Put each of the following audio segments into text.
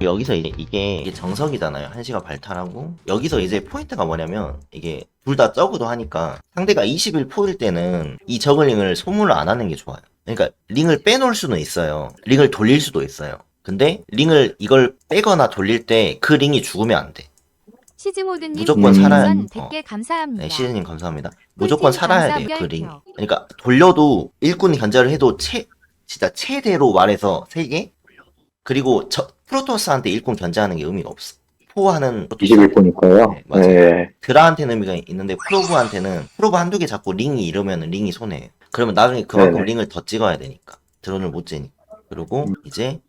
여기서 이제 이게, 이게 정석이잖아요. 한시가 발탈하고 여기서 이제 포인트가 뭐냐면 이게 둘다 적어도 하니까 상대가 21포일 때는 이 저글링을 소모를 안 하는 게 좋아요. 그러니까 링을 빼놓을 수는 있어요. 링을 돌릴 수도 있어요. 근데 링을 이걸 빼거나 돌릴 때 그 링이 죽으면 안 돼. 시즈모드님 무조건 살아야 별풍선 돼. 100개 감사합니다. 네, 시즈님 감사합니다. 무조건 살아야 돼요, 그. 링. 그러니까 돌려도 일꾼 견제를 해도 최 진짜 최대로 말해서 3개? 그리고 저 프로토스한테 일꾼 견제하는 게 의미가 없어. 포하는 프로토스 21포니까요. 네, 맞아요. 네. 드라한테는 의미가 있는데 프로브한테는 프로브 한두 개 잡고 링이 이러면 링이 손해예요. 그러면 나중에 그만큼 네네. 링을 더 찍어야 되니까 드론을 못 째니까. 그리고 이제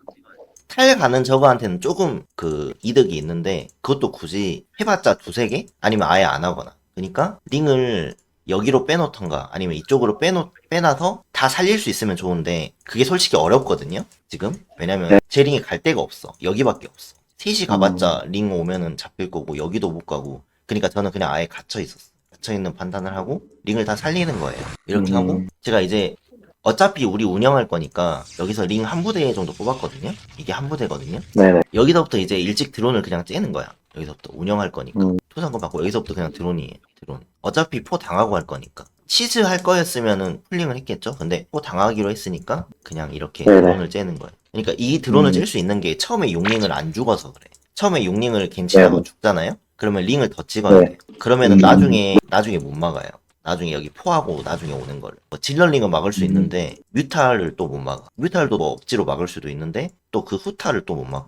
탈 가는 저거한테는 조금 그 이득이 있는데 그것도 굳이 해봤자 두세 개? 아니면 아예 안 하거나. 그러니까 링을 여기로 빼놓던가 아니면 이쪽으로 빼놓, 빼놔서 다 살릴 수 있으면 좋은데 그게 솔직히 어렵거든요. 지금 왜냐면 네. 제 링이 갈 데가 없어. 여기밖에 없어. 셋이 가봤자 링 오면은 잡힐 거고 여기도 못 가고 그러니까 저는 그냥 아예 갇혀 있었어. 갇혀 있는 판단을 하고 링을 다 살리는 거예요. 이렇게 음. 하고 제가 이제 어차피 우리 운영할 거니까 여기서 링 한 부대 정도 뽑았거든요. 이게 한 부대거든요. 네네. 여기서부터 이제 일찍 드론을 그냥 째는 거야. 여기서부터 운영할 거니까. 음. 토상권 받고 여기서부터 그냥 드론이에요. 드론. 어차피 포 당하고 할 거니까. 치즈 할 거였으면은 풀링을 했겠죠. 근데 포 당하기로 했으니까 그냥 이렇게 네네. 드론을 째는 거예요. 그러니까 이 드론을 음. 찔수 있는 게 처음에 용링을 안 죽어서 그래. 처음에 용링을 갱치하고 네네. 죽잖아요. 그러면 링을 더 찍어야 네. 돼. 그러면은 음. 나중에 나중에 못 막아요. 나중에 여기 포하고 나중에 오는 거를 뭐 질러링은 막을 수 음. 있는데 뮤탈을 또 못 막아. 뮤탈도 뭐 억지로 막을 수도 있는데 또 그 후타를 또 못 막아.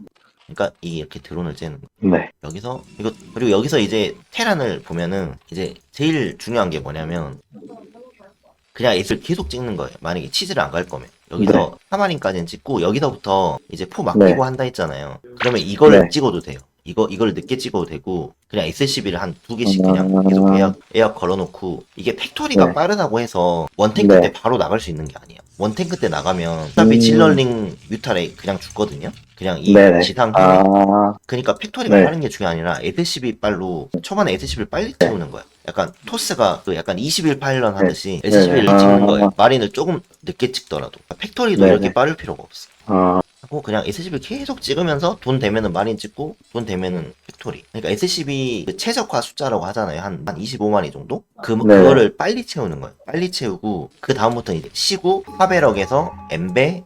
그러니까 이렇게 드론을 째는 거. 네. 여기서 이거 그리고 여기서 이제 테란을 보면은 이제 제일 중요한 게 뭐냐면 그냥 S를 계속 찍는 거예요. 만약에 치즈를 안 갈 거면 여기서 네. 하마린까지는 찍고 여기서부터 이제 포 맡기고 네. 한다 했잖아요. 그러면 이걸 네. 찍어도 돼요. 이거 이걸 늦게 찍어도 되고 그냥 SCB를 한 두 개씩 아. 그냥 계속 예약 예약 걸어놓고 이게 팩토리가 네. 빠르다고 해서 원탱크 네. 때 바로 나갈 수 있는 게 아니에요. 원탱크 때 나가면 어차피 음. 질러링 뮤탈에 그냥 죽거든요. 그냥 이 네네. 지상 아, 그러니까 팩토리가 네. 빠른 게 중요한 게 아니라 SCB 빨로 초반에 SCB를 빨리 채우는 거야. 약간 토스가 그 약간 20일 파일런 하듯이 네. SCB를 네. 찍는 아. 거예요. 마린을 조금 늦게 찍더라도 팩토리도 네. 이렇게 빠를 필요가 없어. 아, 하고 그냥 SCB 계속 찍으면서 돈 되면은 마린 찍고 돈 되면은 팩토리. 그러니까 SCB 그 최적화 숫자라고 하잖아요. 한, 한 25마리 정도? 그, 네. 그거를 빨리 채우는 거예요. 빨리 채우고 그 다음부터 이제 쉬고 파베럭에서 엠베,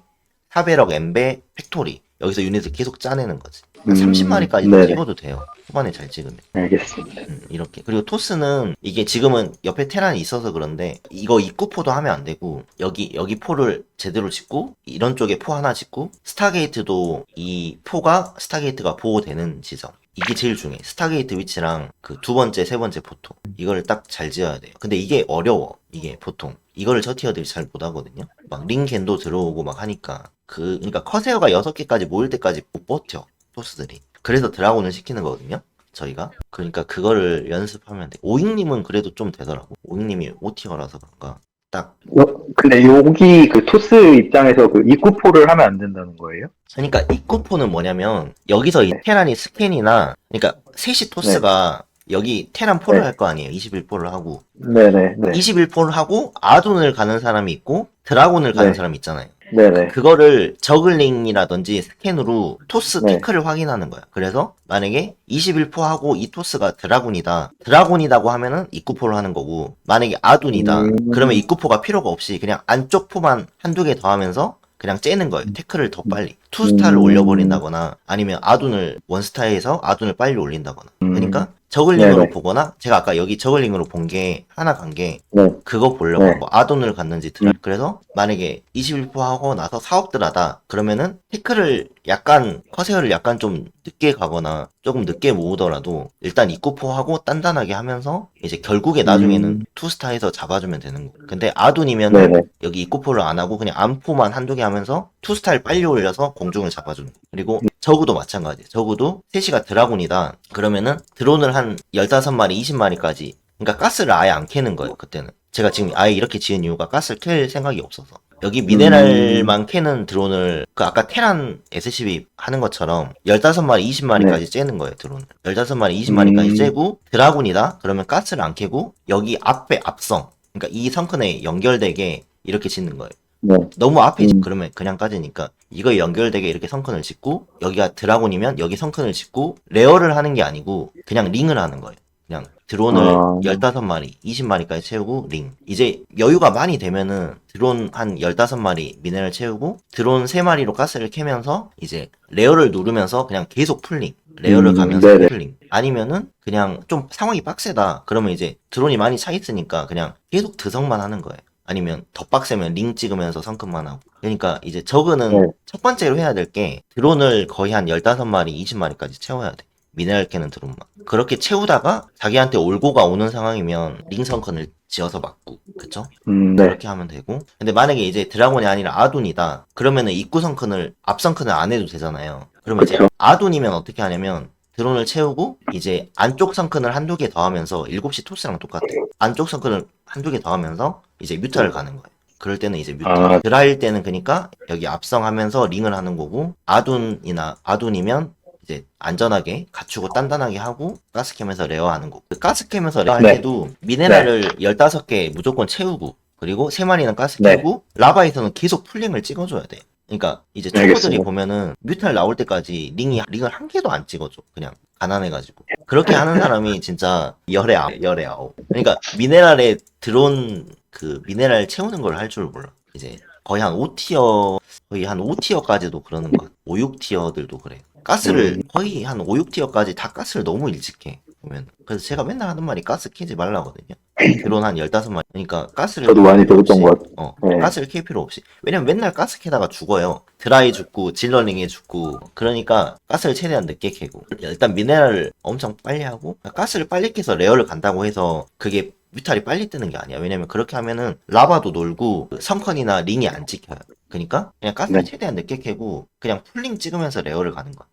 사베럭 엠베, 팩토리. 여기서 유닛을 계속 짜내는 거지. 음, 30마리까지 네네. 찍어도 돼요. 초반에 잘 찍으면. 알겠습니다. 음, 이렇게. 그리고 토스는 이게 지금은 옆에 테란이 있어서 그런데 이거 입구 포도 하면 안 되고 여기 여기 포를 제대로 짓고 이런 쪽에 포 하나 짓고 스타게이트도 이 포가 스타게이트가 보호되는 지점. 이게 제일 중요해. 스타게이트 위치랑 그 두 번째, 세 번째 포토. 이거를 딱 잘 지어야 돼요. 근데 이게 어려워. 이게 보통. 이거를 저 티어들이 잘 못하거든요. 막 링겐도 들어오고 막 하니까. 그, 그러니까 커세어가 여섯 개까지 모일 때까지 못 버텨. 토스들이. 그래서 드라곤을 시키는 거거든요. 저희가. 그러니까 그거를 연습하면 돼. 오잉님은 그래도 좀 되더라고. 오잉님이 5티어라서 그런가. 딱. 어, 근데 여기 그 토스 입장에서 그 입구포를 하면 안 된다는 거예요? 그러니까 입구포는 뭐냐면, 여기서 이 테란이 스캔이나, 그러니까 셋이 토스가 여기 테란 포를 네. 할 거 아니에요. 21포를 하고. 네네, 네. 21포를 하고, 아둔을 가는 사람이 있고, 드라곤을 가는 네. 사람이 있잖아요. 네네. 그거를 저글링이라든지 스캔으로 토스 네. 테크를 확인하는 거야. 그래서 만약에 21포 하고 이 토스가 드라군이다. 드라군이다고 하면은 입구포를 하는 거고 만약에 아둔이다. 음. 그러면 입구포가 필요가 없이 그냥 안쪽 포만 한두 개 더 하면서 그냥 째는 거예요. 태클을 더 빨리. 투스타를 음. 올려버린다거나 아니면 아둔을 원스타에서 아둔을 빨리 올린다거나. 음. 그러니까 저글링으로 네네. 보거나 제가 아까 여기 저글링으로 본 게 하나 간게 네. 그거 보려고 네. 뭐 아돈을 갔는지 드라 음. 그래서 만약에 21포 하고 나서 사업들 하다 그러면은 태클을 약간 커세어를 약간 좀 늦게 가거나 조금 늦게 모으더라도 일단 입구포 하고 단단하게 하면서 이제 결국에 나중에는 음. 투스타에서 잡아주면 되는 거. 근데 아둔이면은 네네. 여기 입구포를 안 하고 그냥 암포만 한두 개 하면서 투스타를 빨리 올려서 공중을 잡아주는 거. 그리고 저구도 마찬가지. 저구도 3시가 드라군이다. 그러면은 드론을 한 15마리, 20마리까지 그러니까 가스를 아예 안 캐는 거예요, 그때는. 제가 지금 아예 이렇게 지은 이유가 가스를 캘 생각이 없어서. 여기 미네랄만 캐는 드론을 그 아까 테란 SCB 하는 것처럼 15마리, 20마리까지 째는 거예요, 드론을. 15마리, 20마리까지 음. 째고 드라군이다. 그러면 가스를 안 캐고 여기 앞에 앞성 그러니까 이 성큰에 연결되게 이렇게 짓는 거예요. 네. 너무 앞에 음. 그러면 그냥 까지니까 이거 연결되게 이렇게 성큰을 짓고 여기가 드라곤이면 여기 성큰을 짓고 레어를 하는 게 아니고 그냥 링을 하는 거예요. 그냥 드론을 아. 15마리, 20마리까지 채우고 링. 이제 여유가 많이 되면은 드론 한 15마리 미네랄 채우고 드론 3마리로 가스를 캐면서 이제 레어를 누르면서 그냥 계속 풀링. 레어를 음, 가면서 네네. 풀링. 아니면은 그냥 좀 상황이 빡세다. 그러면 이제 드론이 많이 차 있으니까 그냥 계속 드성만 하는 거예요. 아니면 더 빡세면 링 찍으면서 성큼만 하고. 그러니까 이제 저그는 네. 첫 번째로 해야 될 게 드론을 거의 한 15마리, 20마리까지 채워야 돼. 미네랄 캐는 드론만. 그렇게 채우다가 자기한테 올고가 오는 상황이면 링 성큰을 지어서 막고. 그쵸? 음, 네. 그렇게 하면 되고. 근데 만약에 이제 드라곤이 아니라 아둔이다. 그러면은 입구 성큰을, 앞 성큰을 안 해도 되잖아요. 그러면 이제. 아둔이면 어떻게 하냐면 드론을 채우고 이제 안쪽 성큰을 한두 개 더하면서 7시 토스랑 똑같아. 안쪽 성큰을 한두 개 더하면서 이제 뮤타를 가는 거예요. 그럴 때는 이제 뮤타. 아. 드라일 때는 그니까 여기 앞성하면서 링을 하는 거고 아둔이나 아둔이면 이제 안전하게 갖추고 단단하게 하고 가스 캠에서 레어 하는 거고 그 가스 캠에서 레어 할 네. 때도 미네랄을 15개 무조건 채우고 그리고 3마리는 가스 네. 캐고 라바에서는 계속 풀링을 찍어줘야 돼. 그러니까 이제 초보들이 알겠습니다. 보면은 뮤탈 나올 때까지 링이 링을 한 개도 안 찍어줘. 그냥 가난해가지고 그렇게 하는 사람이 진짜 열에 아홉, 열에 아홉. 그러니까 미네랄에 드론 그 미네랄 채우는 걸 할 줄 몰라. 이제 거의 한 5티어 거의 한 5티어까지도 그러는 것 같아. 5, 6티어들도 그래. 가스를 음. 거의 한 5, 6티어까지 다 가스를 너무 일찍 해. 보면. 그래서 제가 맨날 하는 말이 가스 캐지 말라거든요. 드론 한 15마리. 그러니까 가스를 저도 많이 없이, 것 같아요. 어, 네. 가스를 캘 필요 없이. 왜냐면 맨날 가스 캐다가 죽어요. 드라이 죽고 질러링에 죽고. 그러니까 가스를 최대한 늦게 캐고. 일단 미네랄을 엄청 빨리 하고 가스를 빨리 캐서 레어를 간다고 해서 그게 뮤탈이 빨리 뜨는 게 아니야. 왜냐면 그렇게 하면은 라바도 놀고 그 성컨이나 링이 안 찍혀요. 그러니까 그냥 가스를 네. 최대한 늦게 캐고 그냥 풀링 찍으면서 레어를 가는 거야.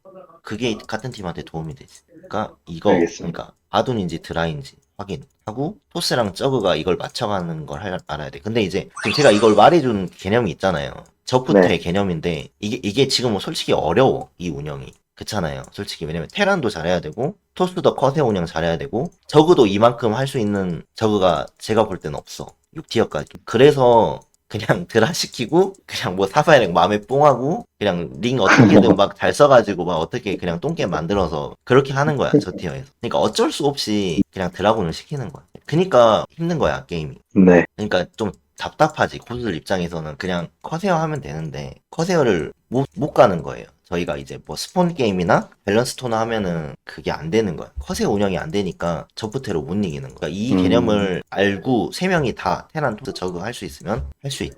그게 같은 팀한테 도움이 되지. 그러니까 이거 알겠습니다. 그러니까 아둔인지 드라인지 확인하고 토스랑 저그가 이걸 맞춰가는 걸 할- 알아야 돼. 근데 이제 지금 제가 이걸 말해준 개념이 있잖아요. 저부터의 네. 개념인데 이게 이게 지금 뭐 솔직히 어려워 이 운영이. 그렇잖아요. 솔직히 왜냐면 테란도 잘해야 되고 토스도 커세 운영 잘해야 되고 저그도 이만큼 할 수 있는 저그가 제가 볼 때는 없어. 6티어까지. 그래서 그냥 드라 시키고 그냥 뭐 사파이렉 마음에 뽕하고 그냥 링 어떻게든 막 잘 써가지고 막 어떻게 그냥 똥게 만들어서 그렇게 하는 거야 저 티어에서. 그러니까 어쩔 수 없이 그냥 드라군을 시키는 거야. 그니까 힘든 거야 게임이. 네. 그러니까 좀 답답하지 고수들 입장에서는 그냥 커세어 하면 되는데 커세어를 못, 못 가는 거예요. 저희가 이제 뭐 스폰 게임이나 밸런스 토너 하면은 그게 안 되는 거야 커세어 운영이 안 되니까 저프테로 못 이기는 거야 이 음. 개념을 알고 세 명이 다 테란 토스 저그 할 수 있으면 할 수 있지